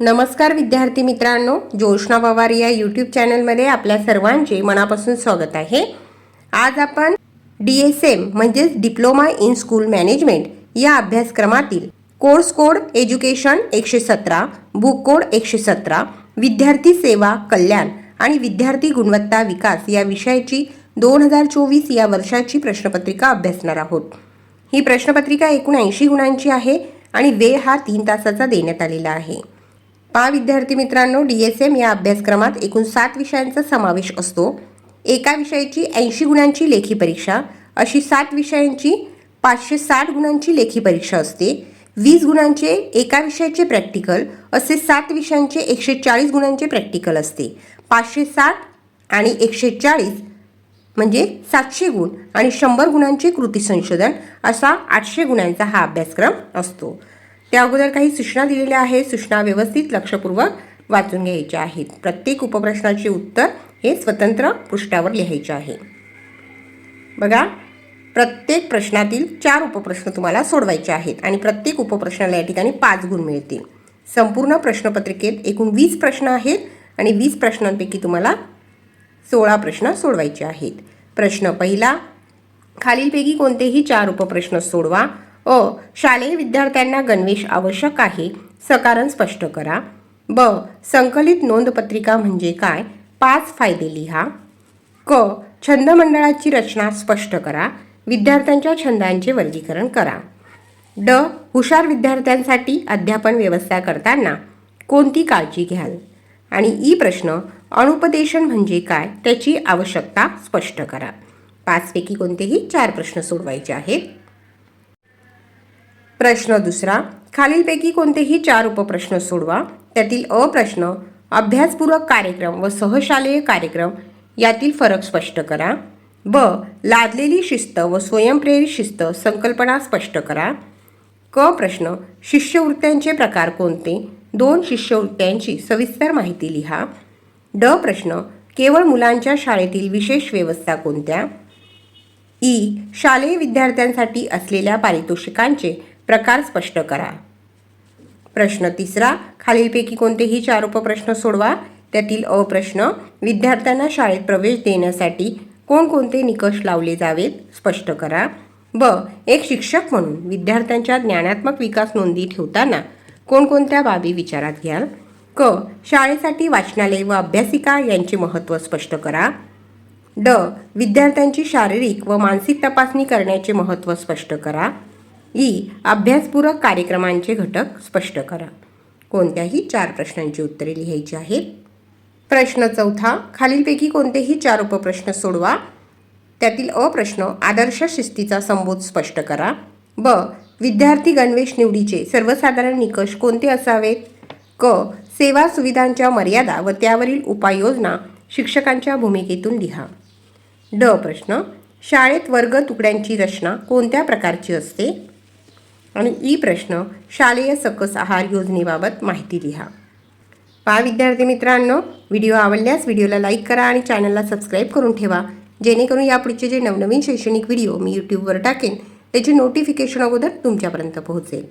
नमस्कार विद्यार्थी मित्रांनो ज्योष्णा पवार या यूट्यूब चॅनलमध्ये आपल्या सर्वांचे मनापासून स्वागत आहे. आज आपण डी एस एम म्हणजेच डिप्लोमा इन स्कूल मॅनेजमेंट या अभ्यासक्रमातील कोर्स कोड एज्युकेशन एकशे सतरा बुक कोड एकशे सतरा विद्यार्थी सेवा कल्याण आणि विद्यार्थी गुणवत्ता विकास या विषयाची दोन हजार चोवीस या वर्षाची प्रश्नपत्रिका अभ्यासणार आहोत. ही प्रश्नपत्रिका एकूण ऐंशी गुणांची आहे आणि वेळ हा तीन तासाचा देण्यात आलेला आहे. पहा विद्यार्थी मित्रांनो डी एस एम या अभ्यासक्रमात एकूण सात विषयांचा समावेश असतो. एका विषयाची ऐंशी गुणांची लेखी परीक्षा अशी सात विषयांची पाचशे साठ गुणांची लेखी परीक्षा असते. वीस गुणांचे एका विषयाचे प्रॅक्टिकल असे सात विषयांचे एकशे चाळीस गुणांचे प्रॅक्टिकल असते. पाचशे साठ आणि एकशे चाळीस म्हणजे सातशे गुण आणि शंभर गुणांचे कृती संशोधन असा आठशे गुणांचा हा अभ्यासक्रम असतो. त्या अगोदर काही सूचना दिलेल्या आहेत. सूचना व्यवस्थित लक्षपूर्वक वाचून घ्यायच्या आहेत. प्रत्येक उपप्रश्नाचे उत्तर हे स्वतंत्र पृष्ठावर लिहायचे आहे. बघा प्रत्येक प्रश्नातील चार उपप्रश्न तुम्हाला सोडवायचे आहेत आणि प्रत्येक उपप्रश्नाला या ठिकाणी पाच गुण मिळतील. संपूर्ण प्रश्नपत्रिकेत एकूण वीस प्रश्न आहेत आणि वीस प्रश्नांपैकी तुम्हाला सोळा प्रश्न सोडवायचे आहेत. प्रश्न पहिला खालीलपैकी कोणतेही चार उपप्रश्न सोडवा. अ शालेय विद्यार्थ्यांना गणवेश आवश्यक आहे सकारण स्पष्ट करा. ब संकलित नोंदपत्रिका म्हणजे काय? पाच फायदे लिहा. क छंद मंडळाची रचना स्पष्ट करा. विद्यार्थ्यांच्या छंदांचे वर्गीकरण करा. ड हुशार विद्यार्थ्यांसाठी अध्यापन व्यवस्था करताना कोणती काळजी घ्याल? आणि ई प्रश्न अनुपदेशन म्हणजे काय? त्याची आवश्यकता स्पष्ट करा. पाचपैकी कोणतेही चार प्रश्न सोडवायचे आहेत? प्रश्न दुसरा खालीलपैकी कोणतेही चार उपप्रश्न सोडवा. त्यातील अ प्रश्न अभ्यासपूरक कार्यक्रम व सहशालेय कार्यक्रम यातील फरक स्पष्ट करा. ब लादलेली शिस्त व स्वयंप्रेरित शिस्त संकल्पना स्पष्ट करा. क प्रश्न शिष्यवृत्त्यांचे प्रकार कोणते? दोन शिष्यवृत्त्यांची सविस्तर माहिती लिहा. ड प्रश्न केवळ मुलांच्या शाळेतील विशेष व्यवस्था कोणत्या? ई शालेय विद्यार्थ्यांसाठी असलेल्या पारितोषिकांचे प्रकार स्पष्ट करा. प्रश्न तिसरा खालीलपैकी कोणतेही चार उपप्रश्न सोडवा. त्यातील अ प्रश्न विद्यार्थ्यांना शाळेत प्रवेश देण्यासाठी कोणकोणते निकष लावले जावेत? स्पष्ट करा. ब एक शिक्षक म्हणून विद्यार्थ्यांच्या ज्ञानात्मक विकास नोंदी ठेवताना कोणकोणत्या बाबी विचारात घ्याल? क शाळेसाठी वाचनालय व अभ्यासिका यांचे महत्त्व स्पष्ट करा. ड विद्यार्थ्यांची शारीरिक व मानसिक तपासणी करण्याचे महत्त्व स्पष्ट करा. ई. अभ्यासपूरक कार्यक्रमांचे घटक स्पष्ट करा. कोणत्याही चार प्रश्नांची उत्तरे लिहायची आहेत. प्रश्न चौथा खालीलपैकी कोणतेही चार उपप्रश्न सोडवा. त्यातील अ प्रश्न आदर्श शिस्तीचा संबोध स्पष्ट करा. ब. विद्यार्थी गणवेश निवडीचे सर्वसाधारण निकष कोणते असावेत? क. सेवा सुविधांच्या मर्यादा व त्यावरील उपाययोजना शिक्षकांच्या भूमिकेतून लिहा. ड. प्रश्न. शाळेत वर्ग तुकड्यांची रचना कोणत्या प्रकारची असते? आणि ई प्रश्न शालेय सकस आहार योजनेबाबत माहिती लिहा. पहा विद्यार्थी मित्रांनो व्हिडिओ आवडल्यास व्हिडिओला लाईक करा आणि चॅनलला सबस्क्राईब करून ठेवा. जेणेकरून यापुढचे जे नवनवीन शैक्षणिक व्हिडिओ मी यूट्यूबवर टाकेन त्याची नोटिफिकेशन अगोदर तुमच्यापर्यंत पोहोचेल.